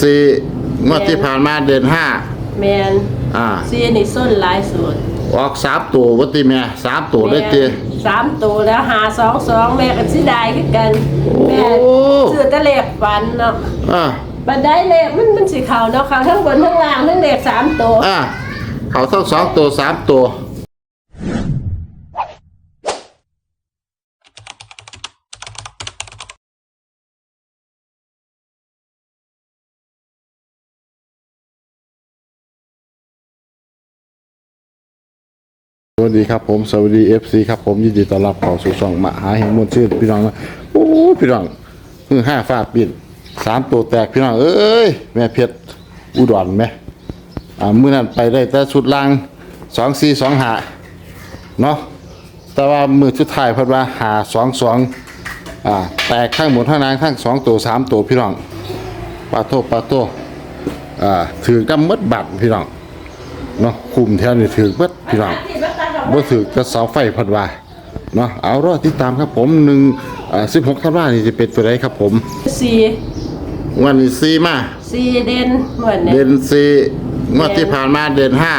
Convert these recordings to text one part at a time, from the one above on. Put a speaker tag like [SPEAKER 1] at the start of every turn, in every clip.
[SPEAKER 1] ซีงวดที่ผ่านมาเด่นห้า
[SPEAKER 2] แมน
[SPEAKER 1] อ่า
[SPEAKER 2] ซีนี่ส้นหลายสุด
[SPEAKER 1] ออกสามตัววัติแม่สามตัวได้เตีย
[SPEAKER 2] สามตัวแล้วหาสองสองแม่ก็สิได้คือกันแม่
[SPEAKER 1] โอ้
[SPEAKER 2] ซื้อแตะเลขฝันเนาะ
[SPEAKER 1] อ่า
[SPEAKER 2] บันไดเลขมันมันสิเข่าเนาะเข่าทั้งบนทั้งล่างทั้งเลขสามตัว
[SPEAKER 1] อ่าเขาทั้งสองตัวสามตัว สวัสดีครับผมสวัสดีเอฟซีครับผมยินดีต้อนรับเข้าสู่ช่องมหาเฮงมวลชื่นพี่น้องนะโอ้พี่น้องคือห้าฟาดปิดสามตัวแตกพี่น้องเอ้ยแม่เพชรอุดรไหมอ่ามื้อนั้นไปได้แต่ชุดล่างสองสี่สองหาเนาะแต่ว่ามือชุดไทายเพิ่นว่าหาสองสองอ่าแตกข้างหมดทั้งนางทั้งสองตัวสามตัวพี่น้องปาโทปาโทอ่าถือกำมัดบัตรพี่น้องเนาะคุมแถวนี่ถือเบิดพี่น้อง บ่ถือจะเสาไฟเพัดว่าเนาะเอารอติดตามครับผมหนึ่งอ่าสิบหกธันวานี่จะเป็นตัวใดครับผม
[SPEAKER 2] สี่
[SPEAKER 1] วันนี้ซีมา
[SPEAKER 2] สี่เด่นเหมือน
[SPEAKER 1] เด่
[SPEAKER 2] เนี่ย
[SPEAKER 1] นซีงวดที่ผ่านมาเด่นห้า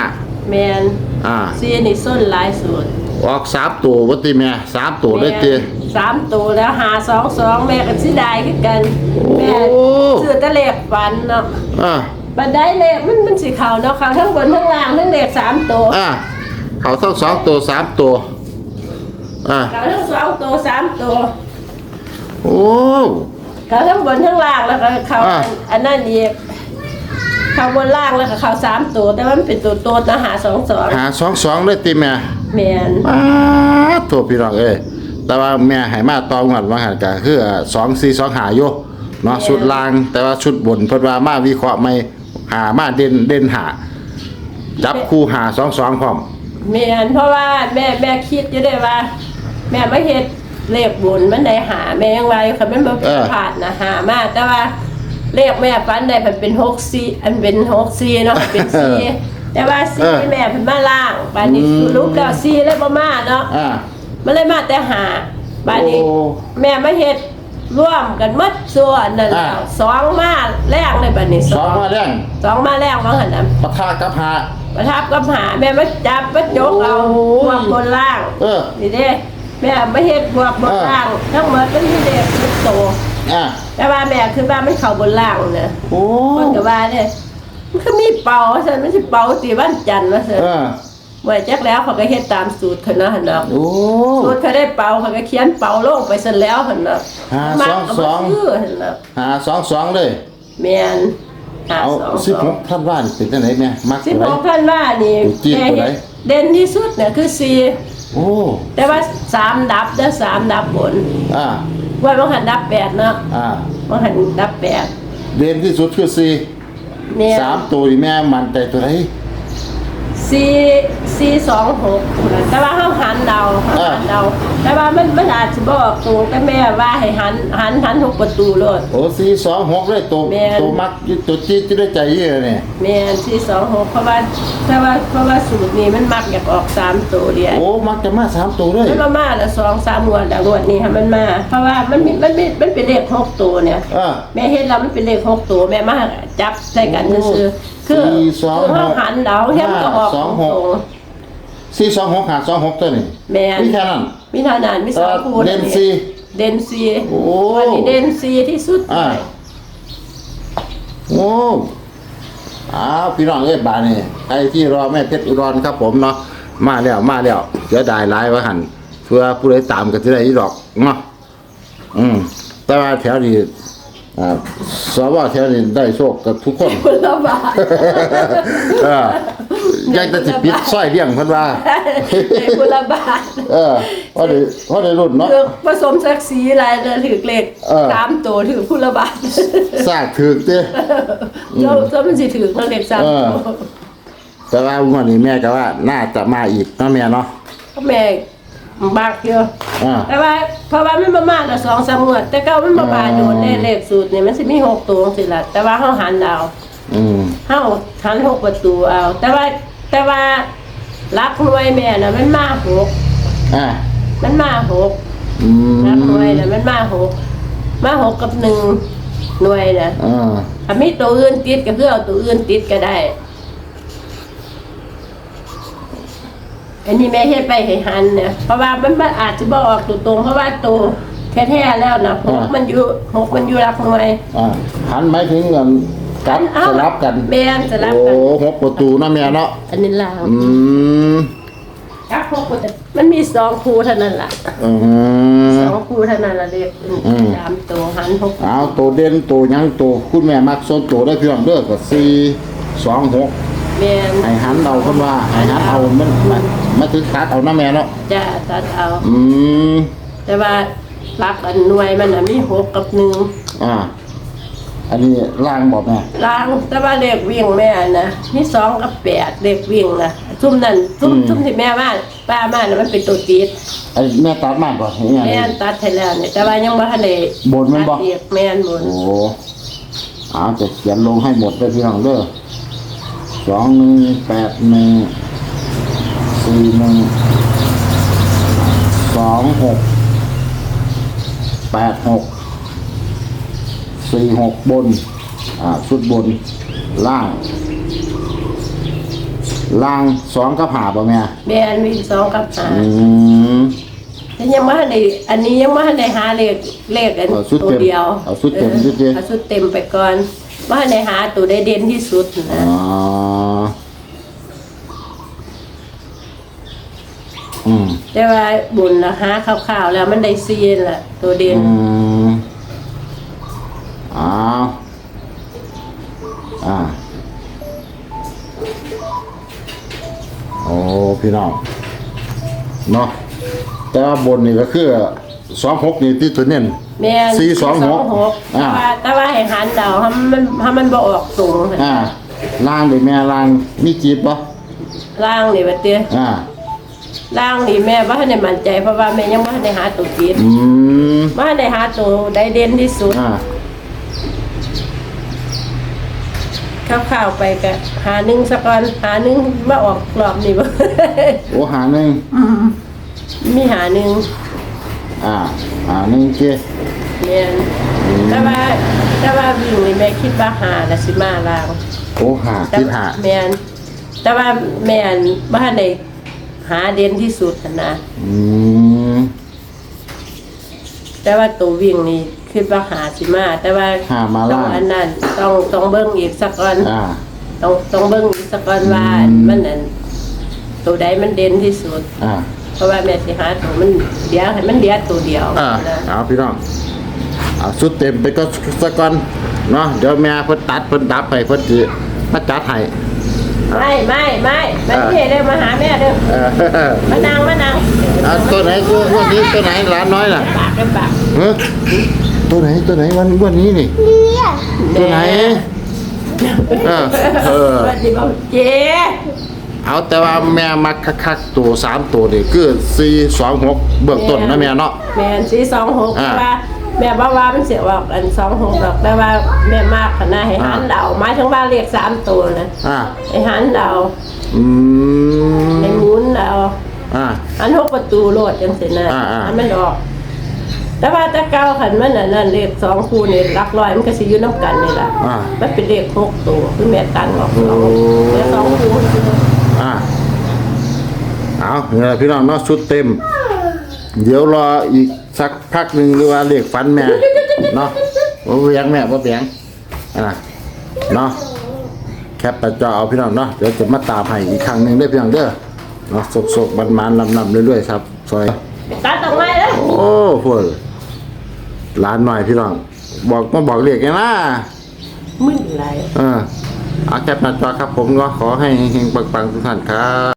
[SPEAKER 2] แมน
[SPEAKER 1] อ่า
[SPEAKER 2] ซีนี่ส้นหลายสุด
[SPEAKER 1] ออกสามตัววัติแม่สามตัวได้เตีย
[SPEAKER 2] สามตัวแล้วหาสองสองแม่ก็สิได้คือกันแม่
[SPEAKER 1] โอ้
[SPEAKER 2] ซื้อแตะเลขฝันเนาะ
[SPEAKER 1] อ่า
[SPEAKER 2] บันไดเลขมันมันสิเข่าเนาะเข่าทั้งบนทั้งล่างทั้งเลขสามตัว
[SPEAKER 1] อ่า เขาทั้งสองตัวสามตัว อ่า
[SPEAKER 2] เข่าทั้งสองตัวสามตัว
[SPEAKER 1] โอ้
[SPEAKER 2] เขาทั้งบนทั้งล่างแล้วก็เขา
[SPEAKER 1] อ่า
[SPEAKER 2] อันนั้นอีกเขาบนล่างแล้วก็เขาสามตัว แต่ว่ามันเป็นตัวตัวนะหาสองสอง
[SPEAKER 1] หาสองสองได้ตีแม่
[SPEAKER 2] แมน
[SPEAKER 1] ป้าดโทษพี่น้องเอ้ยแต่ว่าแม่ให้มาตองวันว่าหันก็คือสองสี่สองหาอยู่เนาะชุดล่าง แต่ว่าชุดบนเพิ่นว่ามาวิเคราะห์ไม่หามาเด่นเด่นหาจับคู่หาสองสองพร้อม
[SPEAKER 2] แมนเพราะว่าแม่แม่คิดอยู่ได้ว่า แม่ไม่เฮ็ดเลขบนมันได้หาแม่ยังไงค่ะมันบ่ผ่านนะหามาแต่ว่าเลขแม่ฟันได้มันเป็นหกสี่อันเป็นหกสี่เนาะเป็นสี่แต่ว่าสี่แม่เป็นมาล่างบานนี้รู้แล้วสี่เลยบ่มาเนาะ
[SPEAKER 1] อ่า
[SPEAKER 2] มันเลยมาแต่หาบานนี้
[SPEAKER 1] โอ้
[SPEAKER 2] แม่มาเฮ็ดร่วมกันหมดส่วนนั่นแหละ
[SPEAKER 1] อ่า
[SPEAKER 2] สองมาแรกเลยบัดนี้
[SPEAKER 1] สองมาแรง
[SPEAKER 2] สองมาแรกว่าหั่นน่ะ
[SPEAKER 1] ปะทะกับหา
[SPEAKER 2] ประทับกับหาแม่มาจับมาจกเอา
[SPEAKER 1] โอ้ย
[SPEAKER 2] พวกบนล่าง
[SPEAKER 1] เออ
[SPEAKER 2] นี่เด้แม่ไม่เฮ็ดพวกบน
[SPEAKER 1] เออ
[SPEAKER 2] ล่าง ทั้งหมดมันมีเด็กทุกโตว
[SPEAKER 1] อ่า
[SPEAKER 2] แต่ว่าแม่คือว่ามันเข้าบนล่างนะ
[SPEAKER 1] โอ้
[SPEAKER 2] คนก็ว่าเนี่ยมันก็มีเป่าว่าซั่นมันสิเป่าตีวันจันทร์ว่าซั่น
[SPEAKER 1] เออ
[SPEAKER 2] ไว้จักแล้วเขาก็เฮ็ดตามสูตรเขาเนาะหั่นเนาะ
[SPEAKER 1] โอ้
[SPEAKER 2] สูตรเขาได้เป่าเขาก็เขียนเป่าลงไปซั่นแล้วหั่นเนาะ
[SPEAKER 1] หา
[SPEAKER 2] มัก
[SPEAKER 1] สอง
[SPEAKER 2] ก็
[SPEAKER 1] ส
[SPEAKER 2] บ่
[SPEAKER 1] อง
[SPEAKER 2] ซื้อหั่นเนาะ
[SPEAKER 1] หาสองสองเลย
[SPEAKER 2] แม่น หา
[SPEAKER 1] เอา
[SPEAKER 2] สอง
[SPEAKER 1] สิบ
[SPEAKER 2] ส
[SPEAKER 1] ห
[SPEAKER 2] อง
[SPEAKER 1] กท่านว่านี่เป็นจังไหนแม่มัก
[SPEAKER 2] สิบ
[SPEAKER 1] อะไร
[SPEAKER 2] หกท่านว่านี่
[SPEAKER 1] จี๊ด
[SPEAKER 2] แม่
[SPEAKER 1] ตัวไหน
[SPEAKER 2] เฮ็ดเด่นที่สุดเนี่ยคือสี่
[SPEAKER 1] โอ้
[SPEAKER 2] แต่ว่าสามดับเด้อสามดับบน
[SPEAKER 1] อ่า
[SPEAKER 2] ว่าบางหันดับแปดเนาะ
[SPEAKER 1] อ่า
[SPEAKER 2] บางหันดับแปด
[SPEAKER 1] เด่นที่สุดคือสี่
[SPEAKER 2] เนี่ย
[SPEAKER 1] สามตัวนี่แม่มันใจตัวไหน
[SPEAKER 2] สี่สี่สองหกแต่ว่าเขาหันเดาเขาหันเดา แต่ว่ามันมันอาจจะบอกตรงแต่แม่ว่าให้หันหันหันหกประตูเลย
[SPEAKER 1] โอ้สี่สองหกเลยตัว
[SPEAKER 2] แม่น
[SPEAKER 1] ตัวมักตัวจี๊ดที่ได้ใจเยอะเนี่ย
[SPEAKER 2] แม่นสี่สองหกเพราะว่าเพราะว่าเพราะว่าสูตรนี้มันมักอยากออกสามตัวเดียว
[SPEAKER 1] โอ้มักจะมาสามตัวเลย
[SPEAKER 2] มันมามาแล้วสองสามงวดแล้วงวดนี้ค่ะมันมา เพราะว่ามันมีมันมีมันเป็นเลขหกตัวเนี่ย
[SPEAKER 1] อ่า
[SPEAKER 2] แม่เห็นแล้วมันเป็นเลขหกตัวแม่มาจับใส่กันซื่อๆคือ
[SPEAKER 1] สี่สอง
[SPEAKER 2] คือเขาหันเดาเห็นก็ออก
[SPEAKER 1] ห้าสองหก
[SPEAKER 2] ตรง
[SPEAKER 1] สี่สองหกหาสองหกตัวนี่
[SPEAKER 2] ๆแม่น
[SPEAKER 1] มีแค่นั้น
[SPEAKER 2] มีเท่านั้นมีสอง
[SPEAKER 1] เอ่อ
[SPEAKER 2] คู่
[SPEAKER 1] เด่นสี่
[SPEAKER 2] เด่นซี
[SPEAKER 1] โอ้
[SPEAKER 2] วันนี้เด่นซีที่สุด
[SPEAKER 1] อ่าโอ้อ้าวพี่น้องเอ้ยบานนี่ใครที่รอแม่เพชรอุดรครับผมเนาะมาแล้วมาแล้วเสียดายหลายว่าหันเพื่อผู้ใดตามกันที่ได้อีดอกเนาะอืม แต่ว่าแถวนี้อ่าสวแถวนี้ได้โชคกับทุกคน
[SPEAKER 2] คนละบาท
[SPEAKER 1] เออ ยังจะสิปิดสร้อยเลี้ยงเพิ่นว่า
[SPEAKER 2] ไอ้คนละบาท
[SPEAKER 1] เออเพราะได้เพราะได้รุ่นเนาะ
[SPEAKER 2] คือผสมศักดิ์ศรีอะไรเลยถือเลข
[SPEAKER 1] เออ
[SPEAKER 2] สามตัวถือพุละบาท
[SPEAKER 1] สร้างถึกเด้
[SPEAKER 2] เจ้าเจ้ามันสิถือเขาเลขสาม
[SPEAKER 1] เออ
[SPEAKER 2] ตัว
[SPEAKER 1] แต่ว่างวดนี้แม่ก็ว่าน่าจะมาอีกเนาะแม่เนาะ
[SPEAKER 2] แม่บักเยอะ
[SPEAKER 1] อ่า
[SPEAKER 2] แต่ว่าเพราะว่ามันประมาณละสองสามงวดแต่เก้ามันประมาณ
[SPEAKER 1] อ๋อ
[SPEAKER 2] โดนเลขเลขสูตรเนี่ยมันสิมีหกตัวสิละแต่ว่าเขาหันเอา
[SPEAKER 1] อืม
[SPEAKER 2] เขาหันหกประตูเอา แต่ว่า แต่ว่ารักหน่วยแม่น่ะมันมาหก
[SPEAKER 1] อ่า
[SPEAKER 2] มันมาหก
[SPEAKER 1] อืม
[SPEAKER 2] รักหน่วยน่ะมันมาหกมาหกกับหนึ่งหน่วยนะ
[SPEAKER 1] อ่า
[SPEAKER 2] ถ้ามีตัวอื่นติดก็คือเอาตัวอื่นติดก็ได้ อันนี้แม่เฮ็ดไปให้หันเนี่ยเพราะว่ามันมันอาจจะบ่ออกตัวตรงเพราะว่าตัวแท้ๆแล้วนะหกมันอยู่หกมันอยู่รักหน่วย
[SPEAKER 1] อ่าหันไหมายถึงกัน กับ
[SPEAKER 2] เอ้า
[SPEAKER 1] สลับกัน
[SPEAKER 2] แม่นสลับ
[SPEAKER 1] โอ้
[SPEAKER 2] กัน
[SPEAKER 1] หกประตูเนาะแม่เนาะ
[SPEAKER 2] อันนี้ลาว
[SPEAKER 1] อืม
[SPEAKER 2] ครับหกมันจะมันมีสองคู่เท่านั้นล่ะ
[SPEAKER 1] อืม
[SPEAKER 2] สองคู่เท่านั้นละเรียก
[SPEAKER 1] อืม
[SPEAKER 2] สามตัวหันหก
[SPEAKER 1] เอาตัวเด่นตัวหยังตัวคุณแม่มักส่วนตัวได้เพียงเด้อก็สี่สองหก
[SPEAKER 2] แม่น
[SPEAKER 1] ให้หันเอาคนว่าให้หันเอามันมันมันถึงตัดเอานะแม่เนาะ
[SPEAKER 2] จะตัดเอา
[SPEAKER 1] อืม
[SPEAKER 2] แต่ว่ารักอันหน่วยมันน่ะมีหกกับหนึ่ง
[SPEAKER 1] อ่า อันนี้ล่างบอกแม่
[SPEAKER 2] ล้างแต่ว่าเลขวิ่งแม่นะมีสองกับแปดเลขวิ่งนะซุ่มนั่นซุ่มซุ่มที่แม่ว่าป้ามาน่ะมันเป็นตัวติด
[SPEAKER 1] ไอ้แม่ตัดมากกว่าเห็นยัง
[SPEAKER 2] แม่นตัดให้แล้วเนี่ยแต่ว่ายังบ่ทันได้
[SPEAKER 1] บนมันบ่
[SPEAKER 2] ตัดอีกแม่นบน
[SPEAKER 1] โอ้เอาจะเขียนลงให้หมดเลยพี่น้องเด้อสองหนึ่งแปดหนึ่งสี่หนึ่งสองหกแปดหก สี่หกบน อ่าชุดบน ล่าง ล่างสองกับหาป่ะแม่
[SPEAKER 2] แม่นวิ่งสองกับห้า
[SPEAKER 1] อืม
[SPEAKER 2] แต่ยังบ่ทันได้อันนี้ยังบ่ทันได้หาเลขเลขอัน
[SPEAKER 1] เอาชุด
[SPEAKER 2] ตัว
[SPEAKER 1] เต็ม
[SPEAKER 2] เดียว
[SPEAKER 1] เอาชุดเต็ม
[SPEAKER 2] ออ
[SPEAKER 1] ชุดเต็ม
[SPEAKER 2] เอาชุดเต็มไปก่อนบ่ทันได้หาตัวได้เด่นที่สุดนะ
[SPEAKER 1] อ๋ออืม
[SPEAKER 2] แต่ว่าบุญนะหาคร่าวๆแล้วมันได้ซีนล่ะตัวเด่น
[SPEAKER 1] อืมอ้าวอ่า โอ้ พี่น้องเนาะแต่ว่าบนนี่ก็คือสองหกนี่ที่ตัวเน้น
[SPEAKER 2] แม่น
[SPEAKER 1] สี่สองหก
[SPEAKER 2] แต่
[SPEAKER 1] อ่า
[SPEAKER 2] ว่าแต่ว่าให้หันเดาให้มันให้มันบ่ออกสูง
[SPEAKER 1] อ่าล่างเลยแม่ล่างมีจีบปะ
[SPEAKER 2] ล่างนี่บัดเตี้ย
[SPEAKER 1] อ่า
[SPEAKER 2] ล่างนี่แม่บ่ทันได้มั่นใจเพราะว่าแม่ยังบ่ทันได้หาตัวจิต
[SPEAKER 1] อืม
[SPEAKER 2] บ่ทันได้หาตัวได้เด่นที่สุด
[SPEAKER 1] อ่า
[SPEAKER 2] คร่าวๆไปก็หาหนึ่งสักก่อนหาหนึ่งมาออกรอบนี่บ่
[SPEAKER 1] โอ้หาหนึ่ง
[SPEAKER 2] มีหาหนึ่ง
[SPEAKER 1] อ่าหาหนึ่งเจ้
[SPEAKER 2] แม่นแต่ว่าแต่ว่าวิ่งนี่แม่คิดว่าหาน่ะสิมาล่าง
[SPEAKER 1] โอ้หา
[SPEAKER 2] แต่
[SPEAKER 1] คิดหา
[SPEAKER 2] แม่นแต่ว่าแม่นบ่ทันได้หาเด่นที่สุดหั้นนะ
[SPEAKER 1] อืม
[SPEAKER 2] แต่ว่าตัววิ่งนี่ คิดว่าหาสิมา แต่ว่า
[SPEAKER 1] หามา
[SPEAKER 2] ต้อง
[SPEAKER 1] ล่าง
[SPEAKER 2] อันนั้นต้องต้องเบิ่งอีกสักก่อน
[SPEAKER 1] อ่า
[SPEAKER 2] ต้องต้องเบิ่งอีกสักก่อนว่า
[SPEAKER 1] อืม
[SPEAKER 2] มันนั่นตัวใดมันเด่นที่สุด
[SPEAKER 1] อ่า
[SPEAKER 2] เพราะว่าแม่สิหาตัวมันเดียวให้มันเดียวตัวเดียว
[SPEAKER 1] อ่า
[SPEAKER 2] นะ
[SPEAKER 1] เอาพี่น้องเอาสุดเต็มไปก็สักก่อนเนาะเดี๋ยวแม่เพิ่นตัดเพิ่นดับให้เพิ่นสิมาจัดให้
[SPEAKER 2] ไม่ไม่ไม่ไม่
[SPEAKER 1] อ่า
[SPEAKER 2] เทเด้อมาหาแม่เด้อ
[SPEAKER 1] เออ
[SPEAKER 2] มานั่งมานั่ง
[SPEAKER 1] เอาตัวไหนตัววันนี้ตัวไหนร้านน้อยน่ะ
[SPEAKER 2] ปากเป็นปาก
[SPEAKER 1] เฮ้ย ตัวไหนตัวไหนวันวันนี้นี่ตัวไหน เออเออ
[SPEAKER 2] ว่าสิบอกเจ๊
[SPEAKER 1] เอาแต่ว่าแม่มักคักๆตัวสามตัวนี่คือสี่สองหกเบื้องต้นนะแม่เนาะ
[SPEAKER 2] แม่นสี่สองหก
[SPEAKER 1] อ่า
[SPEAKER 2] แต่ว่าแม่บอกว่ามันเสียออกอันสองหกหรอกแต่ว่าแม่มากขนาดให้หัน
[SPEAKER 1] อ่า
[SPEAKER 2] เดาหมายถึงว่าเรียกสามตัวนะ
[SPEAKER 1] อ่า
[SPEAKER 2] ให้หันเดา
[SPEAKER 1] อืม
[SPEAKER 2] ให้หมุนเดา
[SPEAKER 1] อ่า
[SPEAKER 2] หันหกประตูโลดจังสินะ
[SPEAKER 1] อ่าอ่า
[SPEAKER 2] ให้มันออก แต่ว่าแตะเก้าขันมันน่ะนั่นเลขสองคู่นี่หลักร้อยมันก็สิอยู่น้ำกันนี่แหละ
[SPEAKER 1] อ่า
[SPEAKER 2] มันเป็นเลขหกตัวคือแม่ตันออกสอง
[SPEAKER 1] โอ้
[SPEAKER 2] เหลือสองคู่
[SPEAKER 1] อ่าเอาเนี่ยพี่น้องเนาะชุดเต็ม เดี๋ยวรออีกสักพักหนึ่งหรือว่าเรียกฟันแม่ เนาะว่าเบียงแม่ว่าเบียงอะเนาะแคปไปจอเอาพี่น้องเนาะเดี๋ยวจะมาตามให้อีกครั้งหนึ่งได้อพี่น้องเด้อเนาะสกๆมันๆลำๆเรื่อยๆครับซอย
[SPEAKER 2] ตัดออกมาแล้ว
[SPEAKER 1] โอ้พว กร้านหน่อยพี่น้อง บอกมาบอกเรียกไงนะ
[SPEAKER 2] มึนไหล
[SPEAKER 1] เออเอาแคปหน้าจอครับผมก็ขอให้เฮงๆปังๆทุกท่านครับ